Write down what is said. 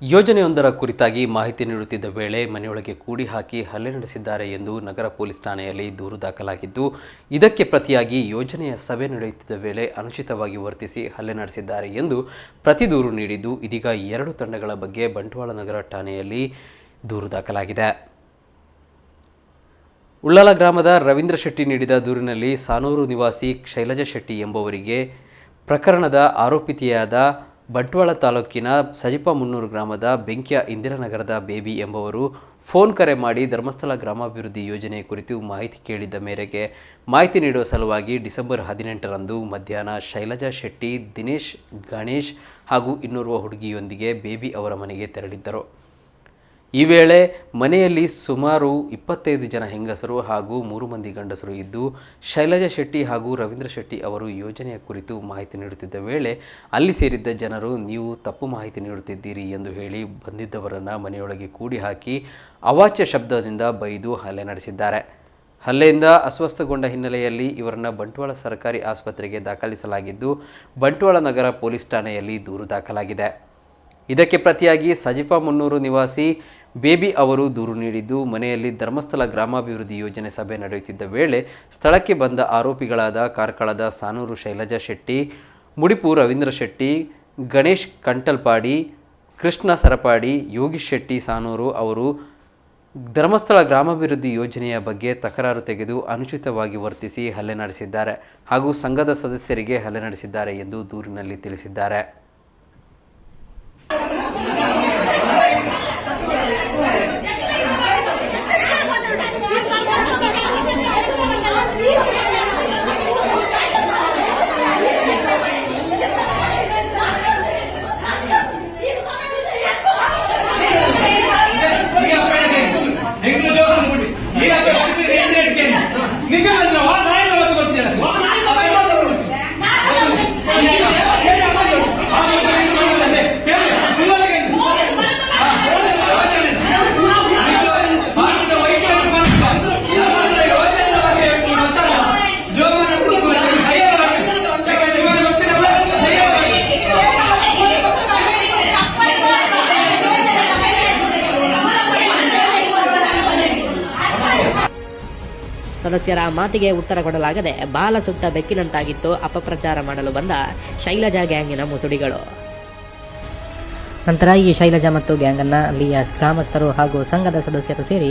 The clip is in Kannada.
ಯೋಜನೆಯೊಂದರ ಕುರಿತಾಗಿ ಮಾಹಿತಿ ನೀಡುತ್ತಿದ್ದ ವೇಳೆ ಮನೆಯೊಳಗೆ ಕೂಡಿ ಹಾಕಿ ಹಲ್ಲೆ ನಡೆಸಿದ್ದಾರೆ ಎಂದು ನಗರ ಪೊಲೀಸ್ ಠಾಣೆಯಲ್ಲಿ ದೂರು ದಾಖಲಾಗಿದ್ದು, ಇದಕ್ಕೆ ಪ್ರತಿಯಾಗಿ ಯೋಜನೆಯ ಸಭೆ ನಡೆಯುತ್ತಿದ್ದ ವೇಳೆ ಅನುಚಿತವಾಗಿ ವರ್ತಿಸಿ ಹಲ್ಲೆ ನಡೆಸಿದ್ದಾರೆ ಎಂದು ಪ್ರತಿ ದೂರು ನೀಡಿದ್ದು, ಇದೀಗ ಎರಡು ತಂಡಗಳ ಬಗ್ಗೆ ಬಂಟ್ವಾಳ ನಗರ ಠಾಣೆಯಲ್ಲಿ ದೂರು ದಾಖಲಾಗಿದೆ. ಉಳ್ಳಾಲ ಗ್ರಾಮದ ರವೀಂದ್ರ ಶೆಟ್ಟಿ ನೀಡಿದ ದೂರಿನಲ್ಲಿ ಸಾನೂರು ನಿವಾಸಿ ಶೈಲಜಾ ಶೆಟ್ಟಿ ಎಂಬುವರಿಗೆ ಪ್ರಕರಣದ ಆರೋಪಿತೆಯಾದ ಬಂಟ್ವಾಳ ತಾಲೂಕಿನ ಸಜಿಪ ಮುನ್ನೂರು ಗ್ರಾಮದ ಬೆಂಕಿಯ ಇಂದಿರಾನಗರದ ಬೇಬಿ ಎಂಬವರು ಫೋನ್ ಕರೆ ಮಾಡಿ ಧರ್ಮಸ್ಥಳ ಗ್ರಾಮಾಭಿವೃದ್ಧಿ ಯೋಜನೆ ಕುರಿತು ಮಾಹಿತಿ ಕೇಳಿದ್ದ ಮೇರೆಗೆ ಮಾಹಿತಿ ನೀಡುವ ಸಲುವಾಗಿ ಡಿಸೆಂಬರ್ ಹದಿನೆಂಟರಂದು ಮಧ್ಯಾಹ್ನ ಶೈಲಜಾ ಶೆಟ್ಟಿ, ದಿನೇಶ್, ಗಣೇಶ್ ಹಾಗೂ ಇನ್ನೋರ್ವ ಹುಡುಗಿಯೊಂದಿಗೆ ಬೇಬಿ ಅವರ ಮನೆಗೆ ತೆರಳಿದ್ದರು. ಈ ವೇಳೆ ಮನೆಯಲ್ಲಿ ಸುಮಾರು ಇಪ್ಪತ್ತೈದು ಜನ ಹೆಂಗಸರು ಹಾಗೂ ಮೂರು ಮಂದಿ ಗಂಡಸರು ಇದ್ದು ಶೈಲಜಾ ಶೆಟ್ಟಿ ಹಾಗೂ ರವೀಂದ್ರ ಶೆಟ್ಟಿ ಅವರು ಯೋಜನೆಯ ಕುರಿತು ಮಾಹಿತಿ ನೀಡುತ್ತಿದ್ದ ವೇಳೆ ಅಲ್ಲಿ ಸೇರಿದ್ದ ಜನರು, ನೀವು ತಪ್ಪು ಮಾಹಿತಿ ನೀಡುತ್ತಿದ್ದೀರಿ ಎಂದು ಹೇಳಿ ಬಂದಿದ್ದವರನ್ನು ಮನೆಯೊಳಗೆ ಕೂಡಿ ಹಾಕಿ ಅವಾಚ್ಯ ಶಬ್ದದಿಂದ ಬೈದು ಹಲ್ಲೆ ನಡೆಸಿದ್ದಾರೆ. ಹಲ್ಲೆಯಿಂದ ಅಸ್ವಸ್ಥಗೊಂಡ ಹಿನ್ನೆಲೆಯಲ್ಲಿ ಇವರನ್ನು ಬಂಟ್ವಾಳ ಸರ್ಕಾರಿ ಆಸ್ಪತ್ರೆಗೆ ದಾಖಲಿಸಲಾಗಿದ್ದು, ಬಂಟ್ವಾಳ ನಗರ ಪೊಲೀಸ್ ಠಾಣೆಯಲ್ಲಿ ದೂರು ದಾಖಲಾಗಿದೆ. ಇದಕ್ಕೆ ಪ್ರತಿಯಾಗಿ ಸಜಿಪಾ ಮುನ್ನೂರು ನಿವಾಸಿ ಬೇಬಿ ಅವರು ದೂರು ನೀಡಿದ್ದು, ಮನೆಯಲ್ಲಿ ಧರ್ಮಸ್ಥಳ ಗ್ರಾಮಾಭಿವೃದ್ಧಿ ಯೋಜನೆ ಸಭೆ ನಡೆಯುತ್ತಿದ್ದ ವೇಳೆ ಸ್ಥಳಕ್ಕೆ ಬಂದ ಆರೋಪಿಗಳಾದ ಕಾರ್ಕಳದ ಸಾನೂರು ಶೈಲಜಾ ಶೆಟ್ಟಿ, ಮುಡಿಪು ರವೀಂದ್ರ ಶೆಟ್ಟಿ, ಗಣೇಶ್ ಕಂಟಲ್ಪಾಡಿ, ಕೃಷ್ಣ ಸರಪಾಡಿ, ಯೋಗೀಶ್ ಶೆಟ್ಟಿ ಸಾನೂರು ಅವರು ಧರ್ಮಸ್ಥಳ ಗ್ರಾಮಾಭಿವೃದ್ಧಿ ಯೋಜನೆಯ ಬಗ್ಗೆ ತಕರಾರು ತೆಗೆದು ಅನುಚಿತವಾಗಿ ವರ್ತಿಸಿ ಹಲ್ಲೆ ನಡೆಸಿದ್ದಾರೆ ಹಾಗೂ ಸಂಘದ ಸದಸ್ಯರಿಗೆ ಹಲ್ಲೆ ನಡೆಸಿದ್ದಾರೆ ಎಂದು ದೂರಿನಲ್ಲಿ ತಿಳಿಸಿದ್ದಾರೆ. ಸದಸ್ಯರ ಮಾತಿಗೆ ಉತ್ತರ ಕೊಡಲಾಗದೆ ಬಾಲ ಸುಟ್ಟ ಬೆಕ್ಕಿನಂತಾಗಿತ್ತು. ಅಪಪ್ರಚಾರ ಮಾಡಲು ಬಂದ ಶೈಲಜಾ ಗ್ಯಾಂಗಿನ ಮುಸುಡಿಗಳು. ನಂತರ ಈ ಶೈಲಜಾ ಮತ್ತು ಗ್ಯಾಂಗನ್ನ ಅಲ್ಲಿಯ ಗ್ರಾಮಸ್ಥರು ಹಾಗೂ ಸಂಘದ ಸದಸ್ಯರು ಸೇರಿ